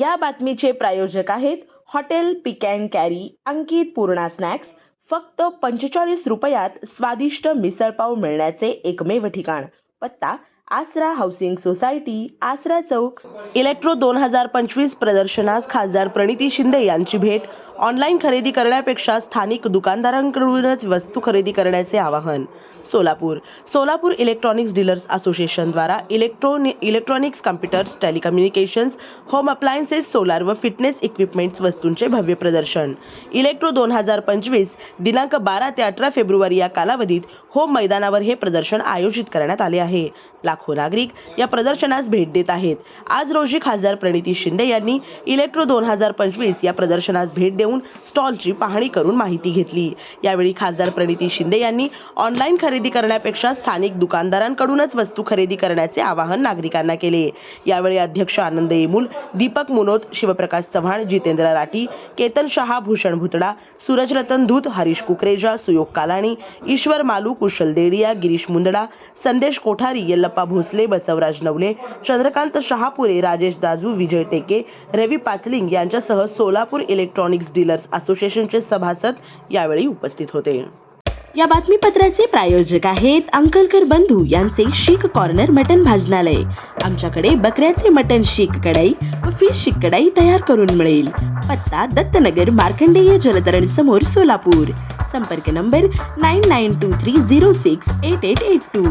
या बातमीचे प्रायोजक आहेत hotel pick and carry Ankit Purna snacks. फक्त पंचेचाळीस रुपयात स्वादिष्ट मिसळपाव मिळण्याचे एकमेव ठिकाण. पत्ता आसरा हाऊसिंग सोसायटी आसरा चौक. इलेक्ट्रो दोन हजार पंचवीस प्रदर्शनास खासदार प्रणिती शिंदे यांची भेट. ऑनलाईन खरेदी करण्यापेक्षा स्थानिक दुकानदारांकडूनच वस्तू खरेदी करण्याचे आवाहन. Solapur. Solapur electronics dealers असोसिएशनद्वारा electronic electronics computers telecommunications home appliances solar व फिटनेस इक्विपमेंट्स वस्तूंचे भव्य प्रदर्शन. इलेक्ट्रो दोन हजार पंचवीस दिनांक बारा ते अठरा फेब्रुवारी या कालावधीत होम मैदानावर हे प्रदर्शन आयोजित करण्यात आले आहे. लाखो नागरिक या प्रदर्शनास भेट देत आहेत. आज रोजी खासदार प्रणिती शिंदे यांनी इलेक्ट्रो दोन हजार पंचवीस या प्रदर्शनास भेट देऊन स्टॉलची पाहणी करून माहिती घेतली. यावेळी खासदार प्रणिती शिंदे यांनी ऑनलाईन खरेदी करण्यापेक्षा स्थानिक दुकानदारांकडूनच वस्तू खरेदी करण्याचे आवाहन नागरिकांना केले. यावेळी अध्यक्ष आनंद येमूल दीपक मुनोत शिवप्रकाश चव्हाण जितेंद्र राठी केतन शहा भूषण भुतडा सूरज रतन धूत हरीश कुकरेजा सुयोग कालाणी ईश्वर मालू कुशल देडिया गिरीश मुंदडा संदेश कोठारी यल्लप्पा भोसले बसवराज नवले चंद्रकांत शहापुरे राजेश दाजू विजय टेके रवी पाचलिंग यांच्यासह सोलापूर इलेक्ट्रॉनिक्स डीलर्स असोसिएशनचे सभासद यावेळी उपस्थित होते. या बातमीपत्राचे प्रायोजक आहेत अंकलकर बंधू यांचे शीख कॉर्नर मटन भाजनालय. आमच्याकडे बकऱ्याचे मटन शीख कढाई व फिश शीख कढाई तयार करून मिळेल. पत्ता दत्तनगर मार्कंडेय जलतरण समोर सोलापूर. संपर्क number nine nine two three zero six eight eight eight two